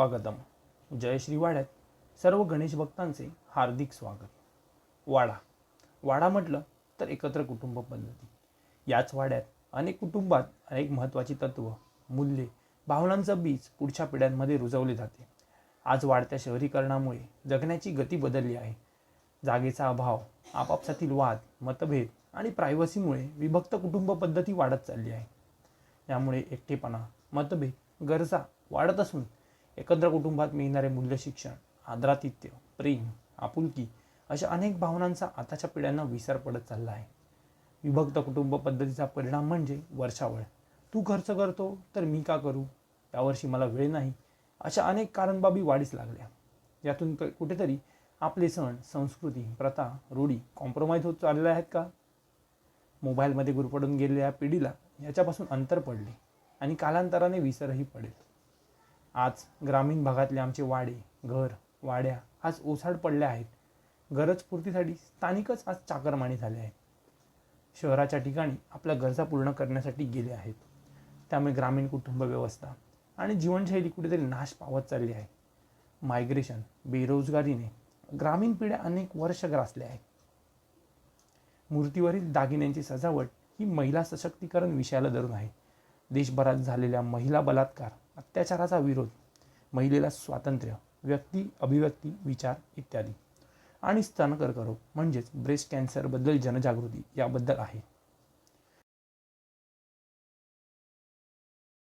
सुस्वागतम जयश्री वाड्यात. सर्व गणेश भक्तांचे हार्दिक स्वागत. वाडा. वाडा म्हटलं तर एकत्र कुटुंब पद्धती. याच वाड्यात अनेक कुटुंबात अनेक महत्त्वाची तत्व मूल्ये भावनांचं बीज पुढच्या पिढ्यांमध्ये रुजवले जाते. आज वाढत्या शहरीकरणामुळे जगण्याची गती बदलली आहे. जागेचा अभाव आपापसातील वाद मतभेद आणि प्रायव्हसीमुळे विभक्त कुटुंब पद्धती वाढत चालली आहे. यामुळे एकटेपणा मतभेद गरजा वाढत असून एकत्र कुटुंबात मिळणारे मूल्य शिक्षण आदरातिथ्य प्रेम आपुलकी अशा अनेक भावनांचा आताच्या पिढ्यांना विसर पडत चालला आहे. विभक्त कुटुंब पद्धतीचा परिणाम म्हणजे वर्षावळ. तू खर्च करतो तर मी का करू? यावर्षी मला वेळ नाही. अशा अनेक कारणबाबी वाढीस लागल्या. यातून कुठेतरी आपले सण संस्कृती प्रथा रूढी कॉम्प्रोमाइज होत चालल्या आहेत का? मोबाईलमध्ये गुरपडून गेलेल्या पिढीला याच्यापासून अंतर पडले आणि कालांतराने विसरही पडेल. आज ग्रामीण भागातले आमचे वाडे घर वाड्या आज ओसाड पडल्या आहेत. गरजपूर्तीसाठी स्थानिकच आज चाकरमानी झाले आहेत. शहराच्या ठिकाणी आपल्या गरजा पूर्ण करण्यासाठी गेले आहेत. त्यामुळे ग्रामीण कुटुंब व्यवस्था आणि जीवनशैली कुठेतरी नाश पावत चालली आहे. मायग्रेशन बेरोजगारीने ग्रामीण पिढ्या अनेक वर्ष ग्रासल्या आहेत. मूर्तीवरील दागिन्यांची सजावट ही महिला सशक्तीकरण विषयाला धरून आहे. देशभरात झालेल्या महिला बलात्कार अत्याचाराचा विरोध महिलेला स्वातंत्र्य व्यक्ती अभिव्यक्ती विचार इत्यादी. आणि स्तन कर्करोग म्हणजेच ब्रेस्ट कॅन्सरबद्दल जनजागृती याबद्दल आहे.